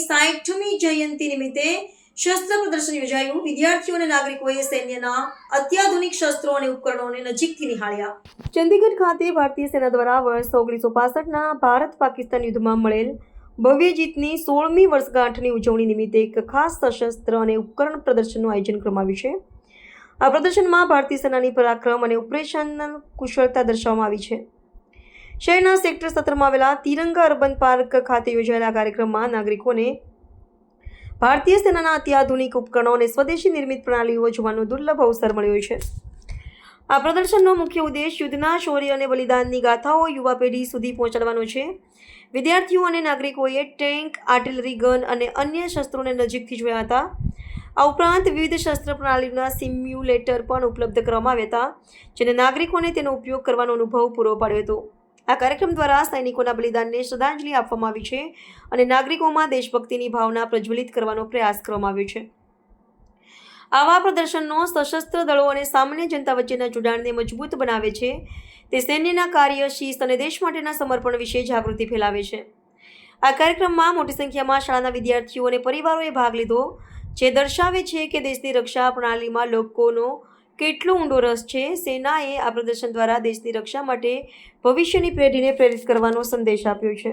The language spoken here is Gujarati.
સાઠમી જયંતિ નિમિત્તે શસ્ત્ર પ્રદર્શન યોજાયું. વિદ્યાર્થીઓ અને નાગરિકોએ સૈન્યના અત્યાધુનિક શસ્ત્રો અને ઉપકરણોને નજીકથી નિહાળ્યા. ચંદીગઢ ખાતે ભારતીય સેના દ્વારા વર્ષ ઓગણીસો પાસઠના ભારત પાકિસ્તાન યુદ્ધમાં મળેલ ભવ્ય જીતની સોળમી વર્ષગાંઠની ઉજવણી નિમિત્તે એક ખાસ સશસ્ત્ર અને ઉપકરણ પ્રદર્શનનું આયોજન કરવામાં આવ્યું છે. આ પ્રદર્શનમાં ભારતીય સેનાની પરાક્રમ અને ઓપરેશનલ કુશળતા દર્શાવવામાં આવી છે. શહેરના સેક્ટર સત્તરમાં આવેલા તિરંગા અર્બન પાર્ક ખાતે યોજાયેલા કાર્યક્રમમાં નાગરિકોને ભારતીય સેનાના અત્યાધુનિક ઉપકરણો અને સ્વદેશી નિર્મિત પ્રણાલીઓ જોવાનો દુર્લભ અવસર મળ્યો છે. આ પ્રદર્શનનો મુખ્ય ઉદ્દેશ યુદ્ધના શૌર્ય અને બલિદાનની ગાથાઓ યુવા પેઢી સુધી પહોંચાડવાનો છે. વિદ્યાર્થીઓ અને નાગરિકોએ ટેન્ક, આર્ટિલરી ગન અને અન્ય શસ્ત્રોને નજીકથી જોયા હતા. આ ઉપરાંત વિવિધ શસ્ત્ર પ્રણાલીના સિમ્યુલેટર પણ ઉપલબ્ધ કરવામાં આવ્યા હતા, જેને નાગરિકોને તેનો ઉપયોગ કરવાનો અનુભવ પૂરો પાડ્યો હતો. આ કાર્યક્રમ દ્વારા સૈનિકોના બલિદાનને શ્રદ્ધાંજલિ આપવામાં આવી છે અને નાગરિકોમાં દેશભક્તિની ભાવના પ્રજ્વલિત કરવાનો પ્રયાસ કરવામાં આવ્યો છે. આવા પ્રદર્શનનો સશસ્ત્ર દળો અને સામાન્ય જનતા વચ્ચેના જોડાણને મજબૂત બનાવે છે. તે સૈન્યના કાર્ય, શિસ્ત અને દેશ માટેના સમર્પણ વિશે જાગૃતિ ફેલાવે છે. આ કાર્યક્રમમાં મોટી સંખ્યામાં શાળાના વિદ્યાર્થીઓ અને પરિવારોએ ભાગ લીધો, જે દર્શાવે છે કે દેશની રક્ષા પ્રણાલીમાં લોકોનો કેટલો ઊંડો રસ છે? સેનાએ આ પ્રદર્શન દ્વારા દેશની રક્ષા માટે ભવિષ્યની પેઢીને પ્રેરિત કરવાનો સંદેશ આપ્યો છે.